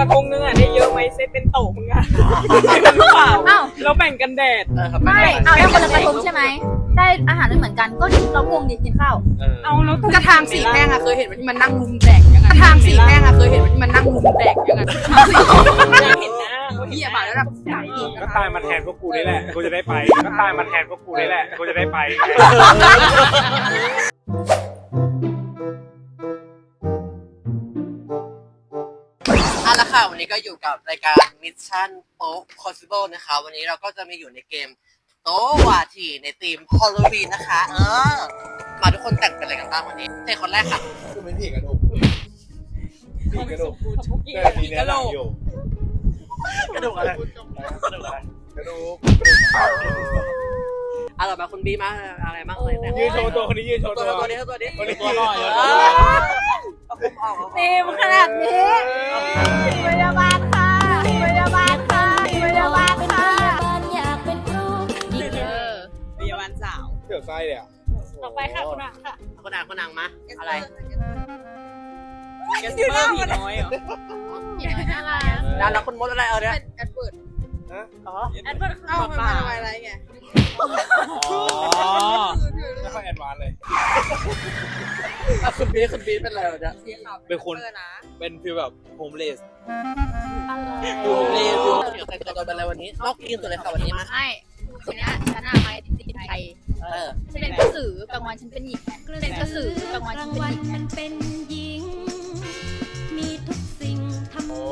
กระทงนึงอะได้เยอะไหมเซตเป็นโต๊ะมึงอะเป็นหรือเปล่าอ้าว แล้วแบ่งกันแดดเออครับไม่ เอาแล้วคนละกระทงใช่ไหม ได้อาหารไม่เหมือนกัน ก็เราวงดิกินข้าวเออเอาแล้วกระทางสีแพร่งอะเคยเห็นว่าที่มันนั่งลุมแดกยังไงกระทางสีแพร่งอะเคยเห็นว่าที่มันนั่งลุมแดกยังไงเห็นหน้าเหี้ยบาดแล้วแบบใหญ่ก็ตายมาแทนพวกกูนี่แหละ กูจะได้ไป ก็ตายมาแทนพวกกูนี่แหละ กูจะได้ไป เอาละค่ะ วันนี้ก็อยู่กับรายการ Mission p o Possible นะคะ วันนี้เราก็จะมีอยู่ในเกมโตวาทีในทีมฮอลลวีนนะคะ เออ มาทุกคนแต่งเป็นอะไรกันบ้างวันนี้เต้คนแรกค่ะกูเป็นผีกระดูกผีกระดูกทุกทีแต่ทีเนี้ยหลังอยู่กระดูกอะไรกระดูกอะไรกระดูกเอาต่อมาคุณบีมาอะไรบ้างเลยแต่งยืนโชว์ตัวคนนี้ยืนโชว์ตัตัววตัวนี้ตัวนี้คนนี้ตัวหน่อย เออเอาผมออกเอาผมออกเต็มขนาดนี้พยาบาลค่ะพยาบาลค่ะพยาบาลค่ะอยากเป็นครูเออพยาบาลสาวเกือบไส้เลยอะต่อไปค่ะคุณอะค่ะคนอ่างคนอ่างมาอะไรแกสเปอร์ผีน้อยเหรอผีน้อยน่ารักแล้วแล้วคุณมดอะไรเออเนี่ยเป็นแอดเปิดอ๋อแอดเวิร์ดเอ้ามันมาทำไมอะไรไง อ๋อไม่ค่อยแอดวานซ์เลย แล้ว คุณบีคุณบีเป็นอะไรวะเนี่ย สีขาวเป็นคนเปิดนะเป็นฟีลแบบโฮมเลส ดูเลวดูเดี๋ยวใครจะโดนเป็นอะไรวันนี้นอกทีมตัวเลยค่ะวันนี้มา ไม่คนนี้ฉันอะมาติดไทยเออ ฉันเป็นกระสือกลางวันฉันเป็นหญิงเป็นกระสือกลางวันฉันเป็นหญิงฉันเป็นหญิง มีทุกสิ่งทำโอ้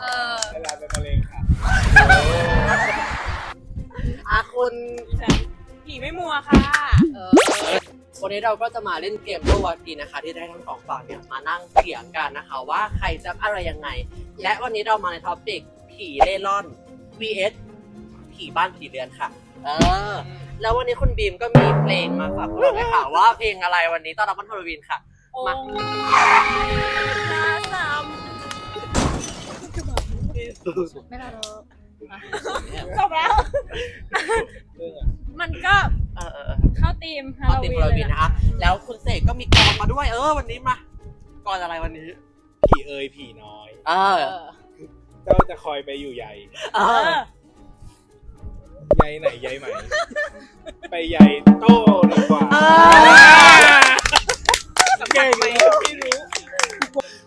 เออเวลาเป็นมะเร็งค่ะ อาคุณผีไม่มัวค่ะ เออ วันนี้เราก็จะมาเล่นเกมโลวาตีนะคะ ที่ได้ทั้งสองฝั่งเนี่ยมานั่งเถียงกันนะคะ ว่าใครจะอะไรยังไง และวันนี้เรามาในท็อปิกผีเล่ร่อน vs ผีบ้านผีเรือนค่ะ เออ แล้ววันนี้คุณบีมก็มีเพลงมาฝากพวกเราด้วยค่ะว่าเพลงอะไรวันนี้ต้อนรับวันฮาโลวีนค่ะ มา ไม่รอ จบแล้วเรื่องอะมันก็เออเออเออเข้าธีมฮาเอาโลติมวีนฮาโลเลวียนนะนะคะ แล้วคุณเสกก็มีกรมาด้วย เออ วันนี้มากรอะไรวันนี้ ผีเอ่ยผีน้อย เออเจ้าจะคอยไปอยู่ใหญ่เออใยไหนใยไหม ไปใยโต้ดีกว่าเก่งไหมไม่รู้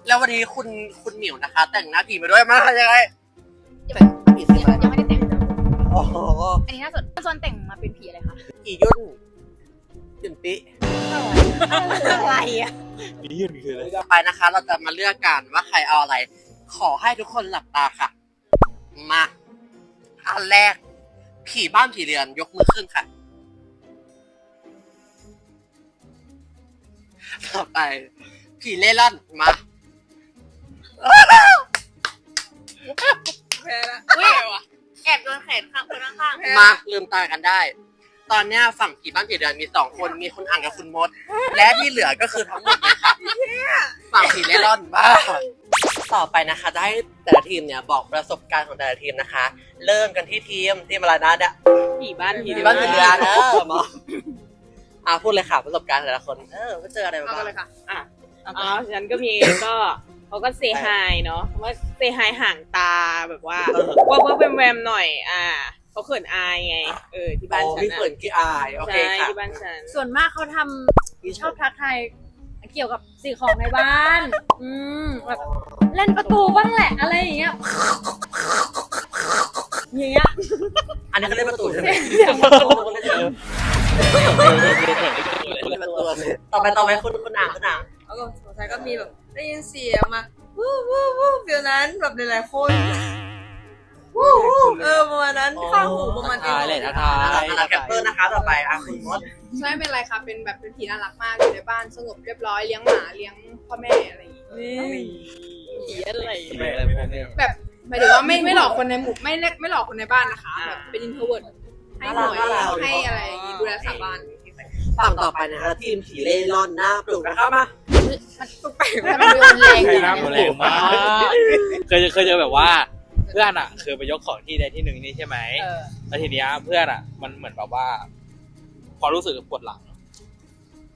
แล้ววันนี้คุณคุณหมิวนะคะ แต่งหน้าผีมาด้วยมายังไงผีสีอ โอ้โหอันนี้น่าสนส่วนแต่งมาเป็นผีอะไรคะอียุ่นยุนปิอะไรอะผียืนคืออะไรไปนะคะ เราจะมาเลือกกันว่าใครเอาอะไร ขอให้ทุกคนหลับตาค่ะ มาอันแรก ผีบ้านผีเรือนยกมือขึ้นค่ะ ต่อไป ผีเล่ร่อนมาแพ้ละอุ้ย แอบโดนแขนข้างคนข้างมาลืมตากันได้ ตอนเนี้ยฝั่งผีบ้านผีเรือนมีสองคนมีคุณอ่างกับคุณมด และที่เหลือก็คือทั้งหมดเลยค่ะฝั่งผีเล่ร่อนบ้าต่อไปนะคะจะให้แต่ละทีมเนี่ยบอกประสบการณ์ของแต่ละทีมนะคะ เริ่มกันที่ทีมทีมอะไรนะเนี่ยผีบ้านผีผีบ้านผีเรือนเออหมออ่าพูดเลยค่ะประสบการณ์แต่ละคน เออว่าเจออะไรมาเอาบ้าง เลยค่ะอ๋อฉันก็มีก็ เขาก็เซฮายเนาะว่าเซฮายห่างตาแบบว่าว่าว่าแวมแวมๆหน่อย อ่าเขาเขินอายไง เออที่บ้านอ๋อฉันมีอะเขินกี่อายโอเคใช่ค่ะที่บ้านฉันส่วนมากเขาทำชอบทักทายเกี่ยวกับสิ่งของในบ้าน อืมแบบเล่นประตูบ้างแหละอะไรอย่างเงี้ยอย่างเงี้ยอันนี้ก็เล่นประตูใช่ไหมเสียงประตูเล่นประตูเลยต่อไปต่อไปคุณคุณอ่างคุณอ่าง แล้วก็สงสัยก็มีแบบได้ยินเสียงมาวู้วู้วู้ฟิลนั้นแบบหลายๆคนวู้วู้เออประมาณนั้นข้างหูประมาณนี้ เลยนะคะแคปเปอร์นะคะต่อไปอะคุณมดไม่เป็นไรค่ะ เป็นแบบเป็นผีน่ารักมากอยู่ในบ้านสงบเรียบร้อยเลี้ยงหมาเลี้ยงพ่อแม่อะไรอย่างงี้นี่ผีอะไรไม่อะไรพวกเนี้ยแบบหมายถึงว่าไม่ไม่หลอกคนในหมู่ไม่เล็กไม่หลอกคนในบ้านนะคะแบบเป็นอินโทรเวิร์ดให้หน่วยให้อะไรอย่างงี้ดูแลสถาบันฝั่งต่อไปนะคะทีมผีเล่ร่อนหน้าปลุกนะคะมา มันแปลกแต่มันดูแรงใครอยู่น้ำแรงมากเคยเจอเคยเจอแบบว่า เพื่อนอะเคยไปยกของที่ใดที่หนึ่งนี่ใช่ไหมเออแล้วทีเนี้ยเพื่อนอะ มันเหมือนแบบว่าพอรู้สึกปวดหลัง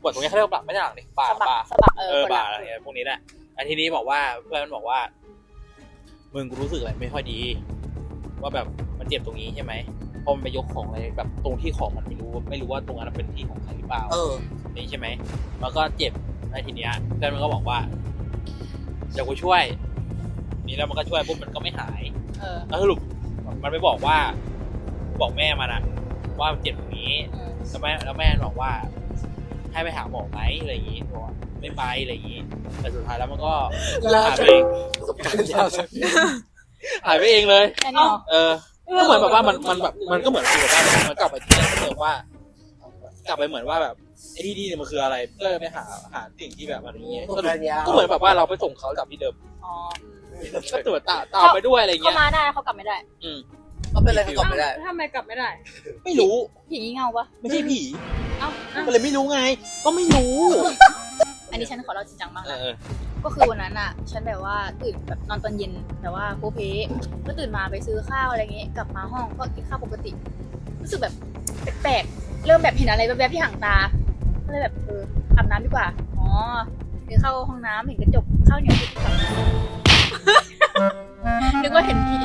ปวดตรงนี้เขาเรียกว่าบ่าไม่ใช่หลังนี่บ่าสะบักบ่าสะบักเอเอออคนบ่าละอะไรเงี้ยพวกนี้แหละอันทีนี้บอกว่าเพื่อนมันบอกว่ามึงกูรู้สึกอะไรไม่ค่อยดี ว่าแบบมันเจ็บตรงนี้ใช่ไหมพอมันไปยกของอะไรแบบตรงที่ของมันไม่รู้ ไม่รู้ว่าตรงนั้นเป็นที่ของใครหรือเปล่าเออนี่ใช่ไหมแล้วก็เจ็บ ในทีเนี้ยเพื่อนมันก็บอกว่าเดี๋ยวกูช่วย นี่แล้วมันก็ช่วยปุ๊บมันก็ไม่หายเออแล้วสรุปมันไม่บอกว่า บอกแม่มันอะว่ามันเจ็บตรงนี้แล้วแม่แล้วแม่บอกว่า ให้ไปหาหมอไหมอะไรอย่างงี้บอกว่าไม่ไปอะไรอย่างงี้แต่สุดท้ายแล้วมันก็แล้วหายไปเองประสบการณ์ยาวจังหายไปเองเลย แค่นี้เหรอ เออ ก็เหมือนแบบว่ามันมันแบบมันก็เหมือนฟีลแบบว่ามันกลับไปที่เดิมเหมือนว่ากลับไปเหมือนว่าแบบ ไอ้ที่นี่เนี่ยมันคืออะไรเพื่อไปหาหาสิ่งที่แบบมันนี้ประสบการณ์ยาวก็เหมือนแบบว่าเราไปส่งเขากลับที่เดิมอ๋อก็ตรวจตาตามไปด้วยอะไรเขาเงี้ยมาได้เขากลับไม่ได้อืมเขาเป็นอะไรเขาตอบไม่ได้ ทำไมกลับไม่ได้ไม่รู้ผีงี่เง่าปะไม่ใช่ผีเอ้าอะก็เลยไม่รู้ไง ก็ไม่รู้อันนี้ฉันขอเล่าจริงจังมากเอนะอเออก็คือวันนั้นอะ ฉันแบบว่าตื่นแบบนอนตอนเย็นแต่ว่าโพเพก็ตื่นมาไปซื้อข้าวอะไรเงี้ยกลับมาห้องก็กินข้าวปกติ รู้สึกแบบแปลกๆเริ่มแบบเห็นอะไรแบบๆที่ห่างตา ก็เลยแบบเอออาบน้ำดีกว่า อ๋อเดินเข้าห้องน้ำเห็นกระจกเข้าเหนียวติดกับนึกว่าเห็นผี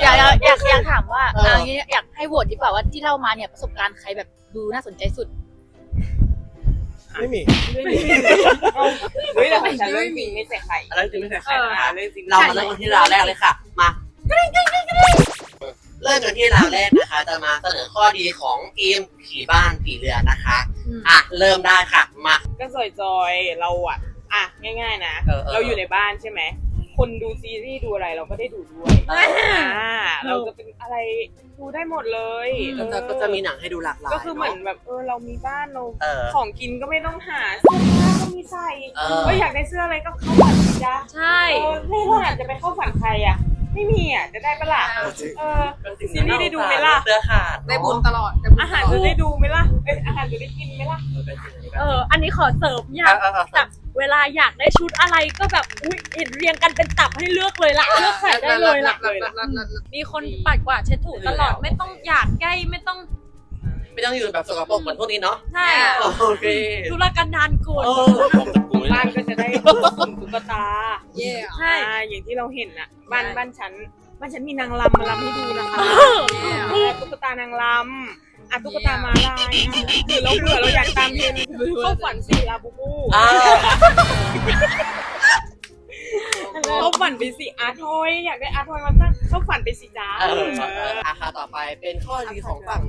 อยากอยากอยากอยากถามว่าเออเอางี้อยากให้โหวตดีกว่าว่าที่เล่ามาเนี่ยประสบการณ์ใครแบบดูน่าสนใจสุด ไม่มี เฮ้ยแต่ของฉันเรื่องจริงไม่ใส่ไข่อะไรจริงไม่ใช่ใครเออนะคะเรื่องจริงเรามาเริ่มกันที่ราวแรกเลยค่ะ มา เริ่มกันที่ราวแรกนะคะ จะมาเสนอข้อดีของทีมผีบ้านผีเรือนนะคะอืมอะ เริ่มได้ค่ะ มา ก็จอยๆเราอะอะง่าย ๆ นะ เออเออ เราอยู่ในบ้านใช่ไหม คนดูซีรีส์ดูอะไรเราก็ได้ดูด้วยเอออ่าเราจะเป็นอะไรดูได้หมดเลยเออก็จะก็จะมีหนังให้ดูหลากหลายก็คือเหมือนเนาะแบบเออเรามีบ้านเราเออ ของกินก็ไม่ต้องหาเสื้อผ้าก็มีใส่เออ ก็อยากได้เสื้ออะไรก็เข้าฝันสิจ้าใช่ เออไม่ว่าอาจจะไปเข้าฝันใครอะ ไม่มีอะจะได้ปะล่ะเออ ซีรีส์ได้ดูไหมล่ะ เสื้อขาดได้บุญตลอดได้บุญอาหารตลจะอด ได้ดูไหมล่ะเอยอาหารจะได้กินไหมล่ะ เออ อันนี้ขอเสริมอเอยากอเออเออแบบเวลาอยากได้ชุดอะไรก็แบบอุ้ยเห็นเรียงกันเป็นตับให้เลือกเลยล่ะ เลือกใส่ได้เลยล่ะเลยล่ะ มีคนปัดกวาดเช็ดถูตลอดไม่ต้องอยากใกล้ไม่ต้อง ไม่ต้องอยู่แบบสกปรกเหมือนพวกนี้เนาะใช่โอเคธุรกันดารโกนเออของตระกูลบ้านก็จะได้ตุ๊กตาเย่ใช่อ่าอย่างที่เราเห็นน่ะบ้านบ้านฉันบ้านฉันมีนางรำมารำให้ดูนะคะอ่าตุ๊กตานางรำอะตุ๊กตามาลายอะหรือเราเผื่อเราอยากตามเทรนด์เข้าฝันสิลาบูบูอ่าเข้าฝันไปสิอาร์ทอยอยากได้อาร์ทอยมาตั้งเข้าฝันไปสิจ้าเอออาคาต่อไปเป็นข้อดีของฝั่ง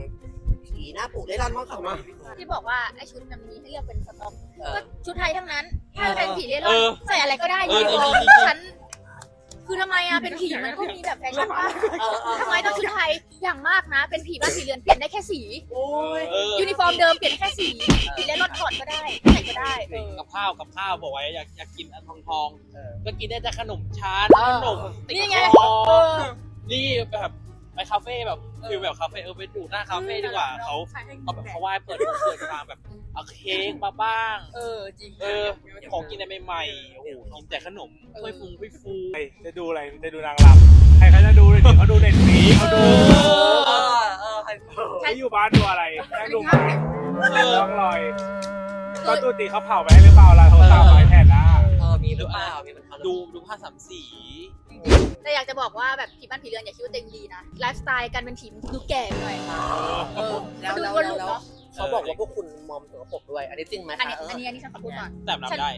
ผีหน้าปลูกได้รันมากค่ะมา ที่บอกว่าไอ้ชุดมันมีให้เลือกเป็นสต็อกเออก็ชุดไทยทั้งนั้นถ้าเป็นผีเร่เอร่อนอใส่อะไรก็ได้เออยูนิฟอร์มจริงๆฉันคือทำไมอะเป็นผีมันก็มีแบบแฟชั่นป่ะเออเออทำไมต้องชุดไทยอย่างมากนะ เป็นผีบ้านผีเรือนเปลี่ยนได้แค่สีโอ้ยเออยูนิฟอร์มเดิมเปลี่ยนได้แค่สีผีเร่ร่อนถอดก็ได้ใส่ก็ได้กับข้าวกับข้าวบอกไว้อยากอยากกินอันทองทองๆเออก็กินได้แต่ขนมชั้นเออขนมติ๊กนี่ไงคอเออนี่แบบ ไปคาเฟ่แบบคือแบบคาเฟ่เออไปดูหน้าคาเฟ่ดีกว่าเขาเขาแบบเขาไหว้เปิดเปิดทางแบบเอาเค้กมาบ้าง เออจริงเออของกินอะไรใหม่ๆโอ้โหกินแต่ขนมถ้วยฟุงถ้วยฟูใครจะดูอะไรจะดูนางรำใครเขาจะดูเลยดิเขาดูเน็ตฟรีเขาดูเออเออให้เขาอยู่บ้านดูอะไรนั่งดูน้องลอย ก็ตูตีเขาเผาไปให้หรือเปล่าล่ะเขาตามไปแทน นะเออมีหรือเปล่ามีมันดูดูผ้าสามสีแต่อยากจะบอกว่าแบบผีบ้านผีเรือนอย่าคิดว่าตัวเองดีนะไลฟ์สไตล์การเป็นผีมันดูแก่ไปหน่อยเออแล้วดูแล้ววนแล้ลูวกเนาะเขาบอกว่าพวกคุณมอมสกปรกด้วย อันนี้จริงไหมอันคะนี้เอออันนี้อันนี้ฉันขอพูดก่อนแต่อาบน้ำได้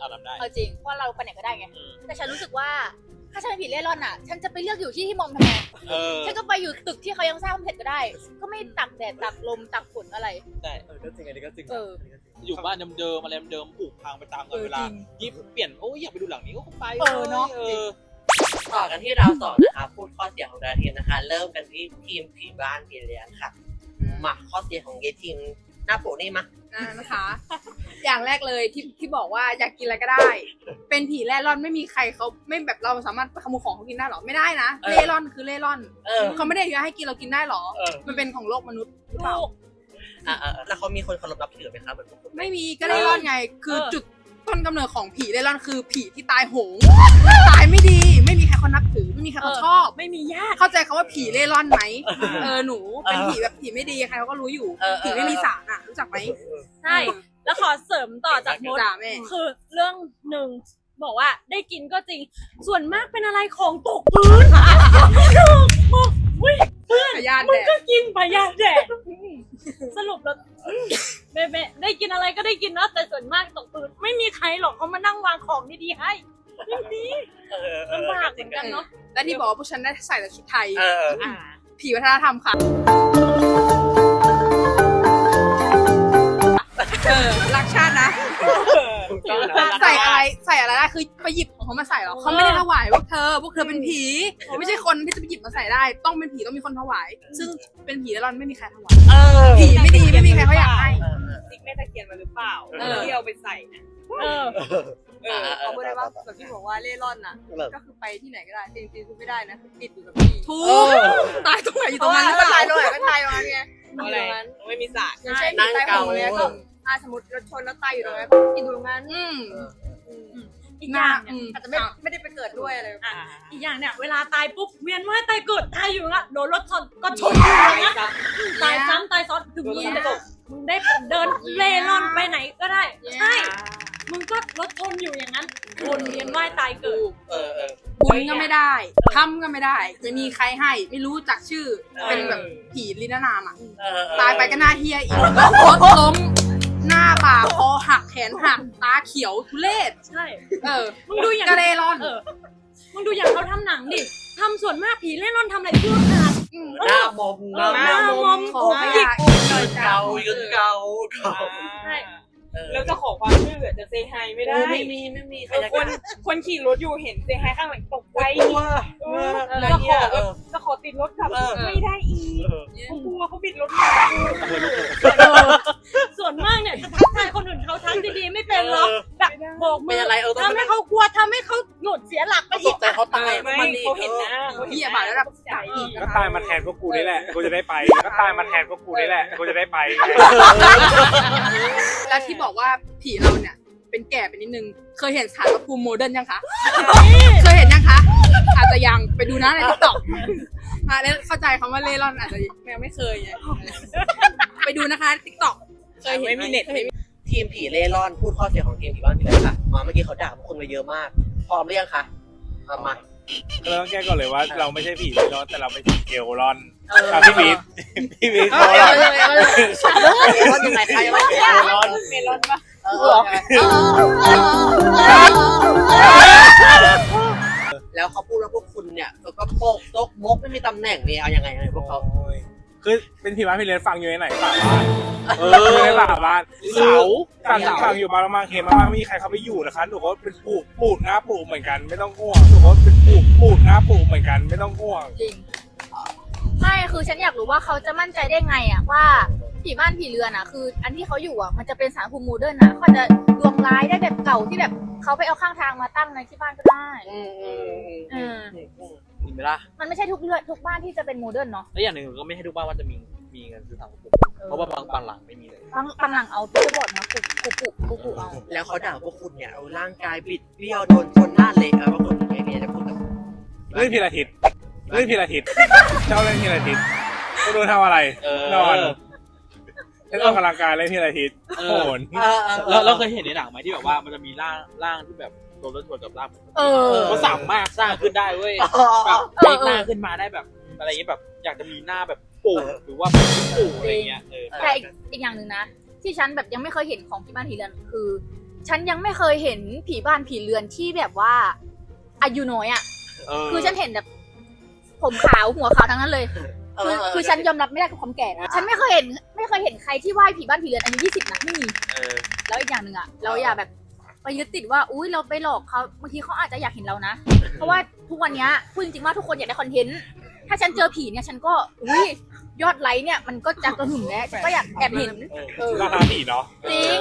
อาบน้ำได้เอาจริงเพราะเราไปไหนก็ได้ไงอืมแต่ฉันรู้สึกว่าถ้าฉันเป็นผีเร่ร่อนอะ ฉันจะไปเลือกอยู่ที่ที่มอมทำไมเออฉันก็ไปอยู่ตึกที่เขายังสร้างไม่เสร็จก็ได้ ก็ไม่ตักแดดตักลมตักฝนอะไรแต่เออก็จริงอันนี้ก็จริงเออ อยู่บ้านเดิมๆอะไรเดิมๆปลูกพังไปตามกาลเวลาเออจริง ยิบเปลี่ยนโอ้ยอยากไปดูหลังนี้ก็ไปเออเนอะเออ ต่อกันที่เราวสองนะคะพูดข้อเสียของแต่ละทีมนะคะ เริ่มกันที่ทีมผีบ้านผีเรือนค่ะมาข้อเสียของเยทีมหน้าปกนี่มาอ่านะคะ อย่างแรกเลยที่ที่บอกว่าอยากกินอะไรก็ได้ เป็นผีแร่ร่อนไม่มีใครเขาไม่แบบเราสามารถขโมยของเขากินได้หรอไม่ได้นะเออเร่ร่อนคือเร่ร่อนเออ เขาไม่ได้อนุญาตให้กินเรากินได้หรอ เออ มันเป็นของโลกมนุษย์หรือเปล่าอะ อะอะแล้วเขามีคนเคารพนับถือไหมคะเหมือนพวกคุณไม่มีก็เร่ร่อนไง คือเออ จุดต้นกำเนิดของผีเร่ร่อนคือผีที่ตายโหง ตายไม่ดี ไม่มีใครเขานับถือ ไม่มีใครเขาชอบ ไม่มีญาติ เข้าใจคาว่าผีเร่ร่อนไหมเออหนูเป็นผีแบบผีไม่ดีใครเขาก็รู้อยู่ เออเออ ผีไม่มีสารอะ รู้จักไหมใช่ แล้วขอเสริมต่อจากมด จ่าแม่ คือเรื่องหนึ่งบอกว่าได้กินก็จริง ส่วนมากเป็นอะไรของตกพื้นบอกอุ้ยพยานมึแดงดก็กินพยาแดด สรุปแล้วแม่แม่ได้กินอะไรก็ได้กินเนาะแต่ส่วนมากตกพื้นไม่มีใครหรอกเขามานั่งวางของดีๆให้ไม่มีลำบากเหมือนกันเนาะและที่บอกว่าพวกฉันได้ใส่แต่ชุดไทยเอออ่าผีวัฒนธรรมค่ะเออรักชาตินะ ใส่อะไรใส่อะไรได้คือไปหยิบของเขามาใส่หรอเขาไม่ได้ถวายพวกเธอ พวกเธอเป็นผีไม่ใช่คนที่จะไปหยิบมาใส่ได้ ต้องเป็นผีต้องมีคนถวาย ซึ่งเป็นผีแล้วเราไม่มีใครถวาย เออผีไม่ดีไม่มีใครเขาอยากให้ ติ๊กแม่ตะเคียนมาหรือเปล่าเออ ที่เอาไปใส่นะเออ เออเขาพูดได้ว่าแบบที่บอกว่าเล่ร่อนน่ะ ก็คือไปที่ไหนก็ได้จริงๆคือไม่ได้นะคือติดอยู่กับที่ถูกตายตรงไหนอยู่ตรงนั้นหรือเปล่าตายตรงไหนก็ตายตรงนั้นไงเอาอะไรไม่มีสารอย่างเช่นผีตายโหงเนี่ยก็ อ่าสมมติรถชนแล้วตายอยู่ตรงนั้นก็ติดอยู่ตรงนั้นอืม อีกอย่างเนี่ยอาจจะไม่ไม่ได้ไปเกิดด้วยอะไรอะอีกอย่างเนี่ย เวลาตายปุ๊บเวียนว่ายตายเกิดตายอยู่งั้นโดนรถชนก็ชนอยู่อย่างนั้นตายซ้ำตายซ้อนคือมึงได้มึงได้เดินเล่ร่อนไปไหนก็ได้ ใช่ มึงก็รถชนอยู่อย่างนั้นวนเวียนว่ายตายเกิด เออเออบุญก็ไม่ได้ทำก็ไม่ได้ไม่มีใครให้ ไม่รู้จักชื่อ เป็นแบบผีลินานามอะเออ ตายไปก็หน้าเฮียอีกรถล้ม หน้าป่าคอหักแขนหักตาเขียวทุเรศใช่ เออมึงดูอย่างกระเรร่อนเออ มึงดูอย่างเขาทำหนังดิทำส่วนมากผีเล่ร่อนทำอะไรเพื่อขาด หน้ามอมหน้าหน้ามอมขอโอ้ไม่ยอยากเกายืนเกาเกา ใช่เออ แล้วจะขอความช่วยเหลือจะเซฮายไม่ได้ไม่มีไม่มีใครเออจะคนคนขี่รถอยู่เห็นเซฮายข้างหลังตกใจกลัวเอออะไรจะขเงี้อยเออจะขอติดรถกลับเออไม่ได้อีกเขากลัวเขาบิดรถส่วนมากเนี่ยจะทักทายคนอื่นเขาทักดีๆไม่เป็นหรอกแบบโบกมืเป็นอะไรเออต้องทำให้เขากลัวทำให้เขาหนุดเสียหลักไปตอีกกใจเขาตายไม่มันดีเขาเห็นหน้าเขาเฮีเห็นยหบาน้าดแล้วแบบใจอีกก็ตายมาแทนพวกกูนี่แหละกูจะได้ไปก็ตายมาแทนพวกกูนี่แหละกูจะได้ไปแล้วที่บอกว่าผีเราเนี่ยเป็นแก่ไปนิดนึง เคยเห็นสารพระภูมิโมเดิร์นยังคะ เคยเห็นยังคะ อาจจะยังไปดูนะในทิกตอกอะแล้วเข้าใจคำว่าเล่ร่อนอาจจะยังไม่เคยไงไปดูนะคะทิกตอกเคยเห็นไม่มีเน็ตไม่มีทีมผีเล่ร่อนพูดข้อเสียของทีมผีบ้านพี่เลยค่ะมาเมื่อกี้เขาด่าพวกคุณไปเยอะมาก พร้อมหรือยังคะเอามาเราต้องแก้ก่อนเลยว่าเราไม่ใช่ผีเร่ร่อนแต่เราเป็นผีเกลรอน อะพี่บีทพี่บีทเอโชอว์เอหน่อยอเออเออว่ายังไงใครว่าเกลร้อนเมลอนปะเออแล้วเขาพูดว่าพวกคุณเนี่ยก็โปกตกมกไม่มีตำแหน่งเนี่ยเอายังไงเนี่ยพวกเขาโอ้ยคือเป็นผีบ้านพี่เลี้ยงฟังอยู่ในไหนฝาบ้านเอออยู่ในฝาบ้านเสาฟังฟังอยู่บางบางเขมบางไม่มีใครเขาไปอยู่นะคะหนูก็เป็นปูกปูดหน้าปูกเหมือนกัน ไม่ต้องห่วงหนูก็เป็นปูกปูดหน้าปูกเหมือนกัน ไม่ต้องห่วงจริง ไม่คือฉันอยากรู้ว่าเขาจะมั่นใจได้ไงอะว่าผีบ้านผีเรือนอะคือ อันที่เขาอยู่อะมันจะเป็นสารภูมิโมเดิร์นนะเขาจะดวงร้ายได้แบบเก่าที่แบบเขาไปเอาข้างทางมาตั้งในที่บ้านก็ได้ อืมอืมอืมอืมมีไหมล่ะมันไม่ใช่ทุกเรือนทุกบ้านที่จะเป็นโมเดิร์นเนาะแล้วอย่างหนึ่งก็ไม่ให้ทุกบ้านว่าจะมีมีเงินซื้อถังปุ๊บเพราะว่าบางบางหลังไม่มีเลย บางบางหลังเอาตู้บอร์ดมาปุกปุกปุกปุกปุกเอา แล้วเขาด่าพวกคุณเนี่ยเอาร่างกายบิดเบี้ยวโดนชนหน้าเละอะพวกคุณไม่มีอะไรจะพูดกับเล่นพีละทิศ เล่นพีละทิศเจ้าเล่นพีละทิศกูดูทำอะไร เออ นอนเล่นออกกำลังกายเล่นพีละทิศเอโหอนเออเออเอเราอเราเคยเห็นในหนังไหมที่แบบว่ามันจะมีร่างร่างที่แบบโดนรถชนกับร่างเออ เขาสามารถสร้างขึ้นได้เว้ยเออแบบเออเด็กหน้าขึ้นมาได้แบบ อะไรอย่างเงี้ยแบบอยากจะมีหน้าแบบปู่หรือว่าเป็นปู่อะไรเงี้ยเออแต่อีกอีกอย่างหนึ่งนะ ที่ฉันแบบยังไม่เคยเห็นของผีบ้านผีเรือนคือ ฉันยังไม่เคยเห็นผีบ้านผีเรือนที่แบบว่าอายุน้อยอะเออคือฉันเห็นแบบ ผมขาวหัวขาวทั้งนั้นเลยเอคืออเออคือฉันยอมรับไม่ได้กับความแก่นะฉันไม่เคยเห็นไม่เคยเห็นใครที่ไหว้ผีบ้านผีเรือนอายุยี่สิบนะไม่มีเออแล้วอีกอย่างหนึ่งอะเราอย่าแบบไปยึดติดว่าอุ้ยเราไปหลอกเขาบางทีเขาอาจจะอยากเห็นเรานะ เพราะว่าทุกวันเนี้ยพูดจริงๆว่าทุกคนอยากได้คอนเทนต์ถ้าฉันเจอผีเนี่ยฉันก็อุ้ยยอดไลค์เนี่ยมันก็จะกระหึ่มแล้วฉันก็อยากแอบเห็นเออราคาผีเนาะจริง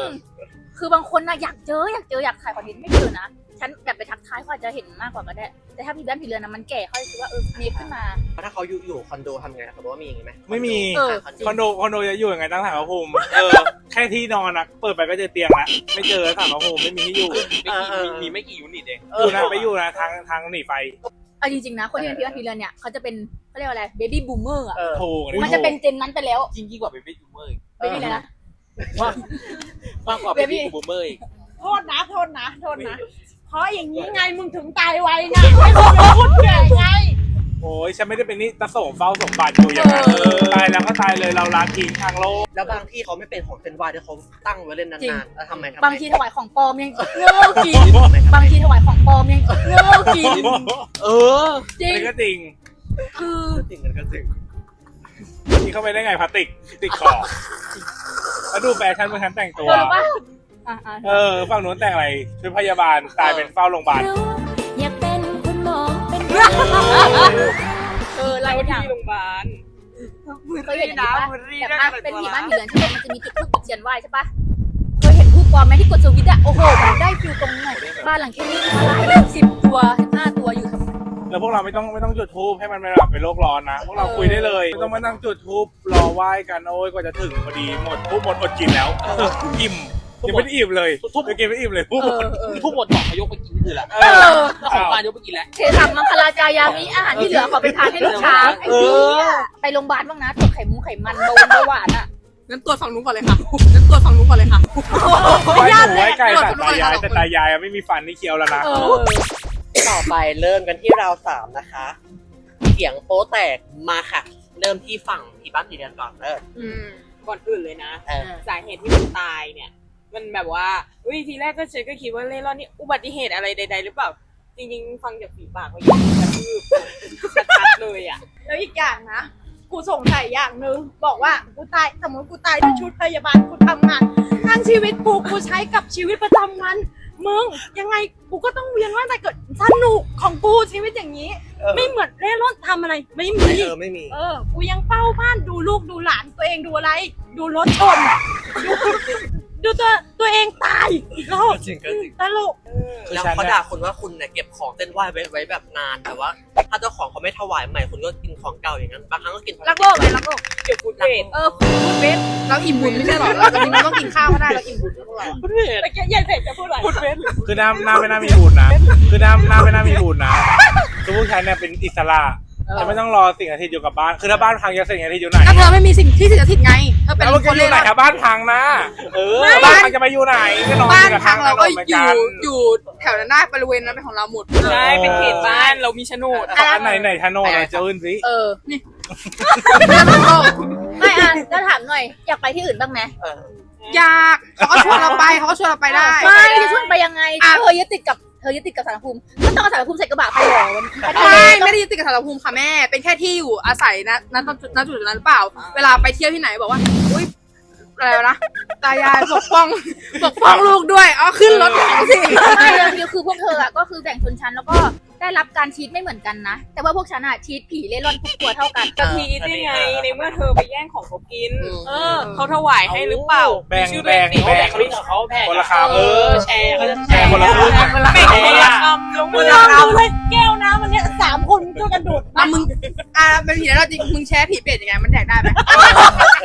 คือบางคนนะอยากเจออยากเจออยากถ่ายคอนเทนต์ไม่เจอนะ ฉันแบบไปทักทายเขาอาจจะเห็นมากกว่าก็ได้ แต่ถ้าพี่บ้านผีเรือนนะมันแก่เขาจะคิดว่าเออเมคขึ้นมา ถ้าเขาอยู่อยู่คอนโดทำไงเขาบอกว่ามีอย่างงี้ไหมไม่มี เออคอนโดคอนโดจะอยู่ยังไงตั้งสารพระภูมิเออ แค่ที่นอนอะเปิดไปก็เจอเตียงละไม่เจอสารพระภูมิไม่มีที่อยู่ไม่กี่มีมีไม่กี่ยูนิตเองอยู่นะไปอยู่นะทางทางหนีไฟเอาจริงๆนะคนที่เป็นพี่บ้านผีเรือนเนี่ยเขาจะเป็นเขาเรียกว่าอะไรเบบี้บูมเมอร์อะเออถูกมันจะเป็นเจนนั้นไปแล้วจริงยิ่งกว่าเบบี้จูเมอร์อีกเบบี้อะไรนะมากมากกว่าเป็นพี่บูมเมอร์อีก โทษนะ โทษนะ โทษนะ เพราะอย่างนี้ไงมึงถึงตายไวไงไม่มึงเป็นพูดเก่งไง โอ้ยฉันไม่ได้เป็นนี่ตะโสมเฝ้าสมบัติอยู่อย่างนั้นตายแล้วก็ตายเลยเราลาทิ้งทางโลก แล้วบางที่เขาไม่เป็นของเซนวายที่เขาตั้งไว้เล่นจริง นานๆแล้วทำไมทำไมบางทีถวายของปลอมยังโง่กินบางทีถวายของปลอมยังโง่กินเออจริงนี่ก็จริงคือจริงกันก็จริงนี่เข้าไปได้ไงพลาสติกติดคอแล้วดูแฟชั่นเมื่อฉันแต่งตัวเออปะ อะอะเออฝั่งนู้นแต่งอะไรชุดพยาบาลตายเป็นเฝ้าโรงพยาบาลรู้อยากเป็นคุณหมอเป็น เอออะไรอย่างที่โรงพยาบาลเคยเห็นนะแบบว่าเป็นผีบ้านผีเรือนใช่ไหมมันจะมีจุดทูบจุดเทียนไหว้ใช่ปะเคยเห็นทูบปลอมไหมที่กดสวิตช์อะโอ้โหมันได้ฟิลตรงไหนบ้านหลังแค่นี้มาหลายสิบตัวห้าตัวอยู่แล้วพวกเราไม่ต้องไม่ต้องจุดทูบให้มันไม่แบบเป็นโลกร้อนนะพวกเราคุยได้เลยไม่ต้องมานั่งจุดทูบรอไหว้กันโอ้ยกว่าจะถึงพอดีหมดทูบหมดอดกินแล้วอิ่ม ยังไม่ได้อิ่มเลยทุบยังกินไม่อิ่มเลยทูบเออเออทุกหมดบอกมายกไปกินคือละเออแล้วของบ้านยกไปกินแล้วเทสัมมังคลาจายามิอาหารที่เหลือขอไปทานให้ลูกช้างไอ้เหี้ยไปโรงพยาบาลบ้างนะตรวจไขมุงไขมันเบาหวานเบาหวานอะงั้นตรวจฝั่งนู้นก่อนเลยค่ะงั้นตรวจฝั่งนู้นก่อนเลยค่ะไว้หมูไว้ไก่สัตว์ตายายแต่ตายายอะไม่มีฟันนี่เคี้ยวแล้วนะเออต่อไปเริ่มกันที่เราวสามนะคะ เสียงโป๊แตกมาค่ะ เริ่มที่ฝั่งที่บ้านผีเรือนก่อนเอออืมก่อนอื่นเลยนะเออสาเหตุที่มันตายเนี่ย มันแบบว่าอุ้ยทีแรกก็เชยก็คิดว่าเล่ร่อนนี่อุบัติเหตุอะไรใด ๆ หรือเปล่า จริงๆ ฟังจากฝีปากก็ยังกระทืบชัดๆเลยอะ แล้วอีกอย่างนะ กูสงสัยอย่างหนึ่งบอกว่ากูตายสมมติกูตายด้วยชุดพยาบาลกูทำงานทั้งชีวิตกูกูใช้กับชีวิตประจำวันมึงยังไงกูก็ต้องเวียนว่ายตายเกิดสนุกของกูชีวิตอย่างนี้ เออไม่เหมือนเร่ร่อนทำอะไรไม่มี เออไม่มี เออ กูยังเฝ้าบ้านดูลูกดูหลานตัวเองดูอะไร ดูรถชนดู ดูตัวตัวเองตายอีกรอบจริงก็จริง ตลก คือแล้วฉันเขาน่ะด่าคุณว่าคุณเนี่ยเก็บของเส้นไหว้ไว้ไว้แบบนานแต่ว่า ถ้าเจ้าของเขาไม่ถวายใหม่คุณก็กินของเก่าอย่างนั้นบางครั้งก็กินรักโลกไหมรักโลก เกี่ยวกับเวทเออพูดเบสเราอิ่มบุญไม่ใช่เหรอเราตอนนี้เราต้องกินข้าวก็ได้เราอิ่มบุญแล้วพวกเราเมื่อกี้ยายเสร็จจะพูดอะไรพูดเวทหรือคือหน้าหน้าไม่น่ามีบุญนะ คือหน้าหน้าไม่น่ามีบุญนะคือผู้ชายเนี่ยเป็นอิสระ จะไม่ต้องรอสิ่งอาทิตย์อยู่กับบ้าน คือถ้าบ้านพังจะสิ่งอาทิตย์อยู่ไหนถ้าเธอไม่มีสิ่งที่สิทธิ์สิทธิ์ไง เธอเป็นแล้วมันคก็นอเล่ยู่ไหนร่อน อะบ้านพังนะ เออไม่ บ้านพังจะไปอยู่ไหนก็นอนบ้านอยู่กับพังเราก็หมืนอยู่น อยู่แถวนั้นได้บริเวณนั้นเป็นของเราหมด ใช่เป็นเขตบ้านเรามีโฉนดขออันไหนไหนทโนดหน่อยเจิ้นสิเออ นี่ ไม่อะแล้วถามหน่อย อยากไปที่อื่นบ้างไหมเอออยากเขาก็ชวนเราไปเขาก็ชวนเราไปได้ ไม่จะชวนไปยังไงอะ เธอยึดติดกับ เธอยึดติดกับสารภูมิก็ต้องเอาสารภูมิใส่กระบะไปเหรอมันไปทะเลไม่ต้องไม่ได้ยึดติดกับสารภูมิค่ะแม่ เป็นแค่ที่อยู่อาศัยนะณณจุดณจุดนั้นหรือเปล่า เวลาไปเที่ยวที่ไหนบอกว่า อุ้ยอะไรวะนะตายายปกป้องปกป้องลูกด้วย อ๋อขึ้นรถถังสิ ไม่เรื่องเดียวคือพวกเธออะก็คือแบ่งชนชั้นแล้วก็ ได้รับการชีตไม่เหมือนกันนะ แต่ว่าพวกฉันอะชีตผีเล่ร่อนทุกตัวเท่ากัน กะทีได้ไงในเมื่อเธอไปแย่งของเขากินอืมเออเขาถวายให้หรือเปล่าแบ่งมีชื่อแบ่งด้วยสิแบ่งเขาเรียกเขาแพงคนละคำเออแชร์เขาจะแชร์คนละครึ่งอะแบ่งคนละคำลงมึมืงอลองดูเลยแก้วน้ำมันเนี้ยสามคนช่วยกันดูดอะมึงอะเป็นผีแล้วเราจริงมึงแชร์ผีเป็ดยังไงมันแดกได้ไหม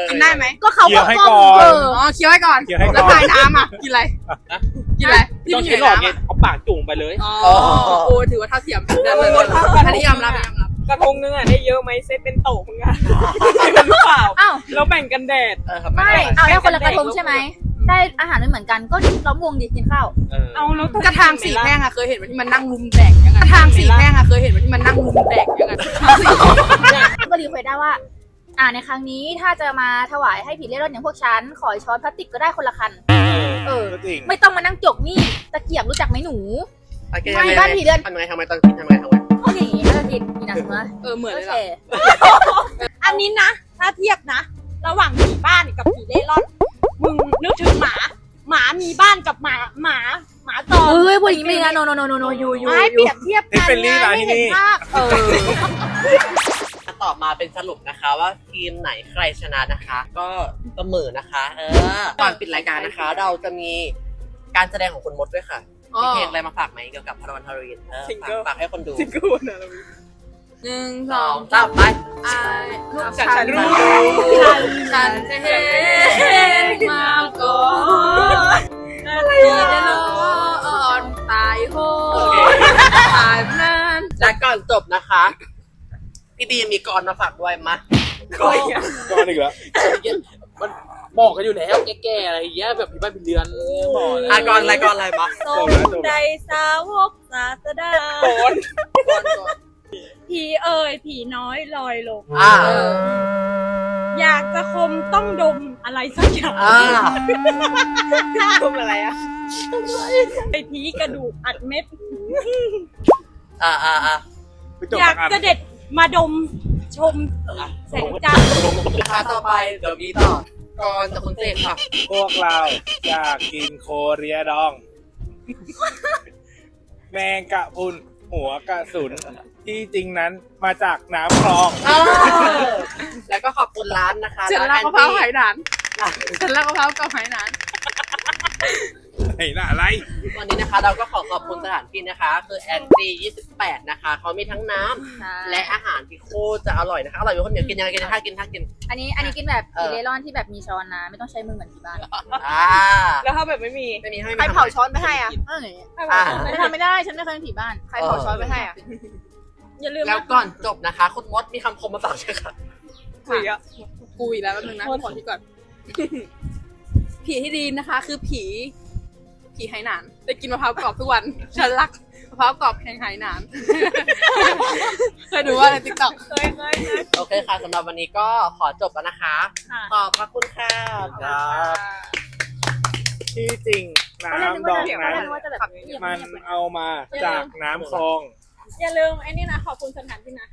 กินได้ไหมก็เขาเกี่ยวให้ปกป้องก่อนเอออ๋อเคี้ยวให้ก่อนเคี้ยวให้ก่อนแล้วพายน้ำอะกินอะไร กินอะไรที่ต้องมีใช้หลอดไงน้ำอะเอาปากจุ่มไปเลย อ๋อโอ้ถือว่าเท่าเทียมได้เลยอันนี้ยอมรับอันนี้ยอมรับกระทงนึงอะได้เยอะไหมเซตเป็นโต๊ะมึงอะหรือเปล่าอ้าว แล้วแบ่งกันแดดเออครับไม่เอาได้คนละกระทงใช่ไหม ได้อาหารไม่เหมือนกันก็ล้อมวงดีกินข้าว เออเอาแล้วกระทางสีแพร่งอะเคยเห็นว่าที่มันนั่งรุมแดกยังไงกระทางสีแพร่งอะเคยเห็นว่าที่มันนั่งรุมแดกยังไงก็รีเควสได้ว่า อ่าในครั้งนี้ถ้าจะมาถวายให้ผีเล่ร่อนอย่างพวกฉันขอช้อนพลาสติกก็ได้คนละคัน เออ ก็จริงไม่ต้องมานั่งจกนี่ ตะเกียบรู้จักไหมหนู โอเคไม่บ้านผีเรือน ทำไงทำไมต้องกินทำไงทำไงเอาอย่างนี้แล้วกินกินนะสมมติเออเหมือนโอเลยเคล่ะอันนี้นะ ถ้าเทียบนะ ระหว่างผีบ้านกับผีเล่ร่อน มึงนึกถึงหมา หมามีบ้านกับหมาหมาหมาตอมเฮ้ยพูดอย่างนี้ไม่ดีนะโนโนโนโนโนยูยูไม่เปรียบเทียบกันนี่เป็นลี่ไงร้านไม่ที่เห็นนี่ภาพเออ ต่อมาเป็นสรุปนะคะ ว่าทีมไหนใครชนะนะคะ ก็เสมอนะคะ เออก่อนปิดรายการนะคะ เราจะมีการแสดงของคุณมดด้วยค่ะอ๋อมีเพลงอะไรมาฝากไหมเกี่ยวกับพระวันฮาโลวีนเออฝากฝากให้คนดูซิงเกิลนะหนึ่งสสอองงสามไปอ่าฉันฉันรู้ฉันจะเห็นมาก่อนอะไรอะอ่อนตายโหดตายนั้นและก่อนจบนะคะ พี่บีมีกรมาฝากด้วยมาก้อยอะก่อนอีกแล้วมันบอกกันอยู่แล้วแก่ๆอะไรอย่างเงี้ยแบบผีบ้านผีเรือนบอกเลยอะก่อนอะไรก่อนอะไรมาทรงใจสาวกศาสดาโกนก่อนก่อนผีเอ่ยผีน้อยลอยลงอ่าอยากจะคมต้องดมอะไรสักอย่างอ่าทำอะไรอะไอผีกระดูกอัดเม็ดอ่าอ่าอ่าไปจบอยากกันจะเด็ด มาดมชมแสงจันทร์ค่ะต่อไปเดี๋ยวมีต่อก่อนจากคุณเสกค่ะพวกเราอยากกินโคเรียดอง แมงกะพรุนหัวกระสุนที่จริงนั้นมาจากน้ำคลองแล้วก็ขอบคุณร้านนะคะฉันรักมะพร้าวไหหนานฉันรักมะพร้าวกับไหหนาน ไหนน่ะอะไร วันนี้นะคะเราก็ขอขอบคุณสถานที่นะคะ คือแอนตี้28 นะคะ เขามีทั้งน้ำและอาหารที่โคตรจะอร่อยนะคะ อร่อยอยู่คนเดียวกินยังไงกินท่ากินท่ากิน อันนี้อันนี้กินแบบเออผีเร่ร่อนที่แบบมีช้อนนะ ไม่ต้องใช้มือเหมือนที่บ้านอ่าแล้วถ้าแบบไม่มีไม่มีให้ใครเผาช้อนไปให้อะเอออ่าไม่ทำไม่ได้ฉันไม่เคยเป็นผีบ้านใครเผาช้อนไปให้อะอย่าลืมแล้วนะก่อนจบนะคะ คุณมดมีคำคมมาฝากใช่ค่ะคุยอะกูอีกแล้วแป๊บนึงนะขอที่ก่อนผีที่ดีนะคะ คือผี ผีไหหนานได้กินมะพร้าวกรอบทุกวัน ฉันรักมะพร้าวกรอบแห่งไหหนาน เคยดูว่าในติ๊กต็อก เคยเคยเคยโอเคค่ะสำหรับวันนี้ก็ขอจบแล้วนะคะ ค่ะขอบพระคุณค่ะครับที่จริงน้ำดอกนั้น มันเอามาจากน้ำคลอง อย่าลืมไอ้นี่นะขอบคุณสถานที่นะ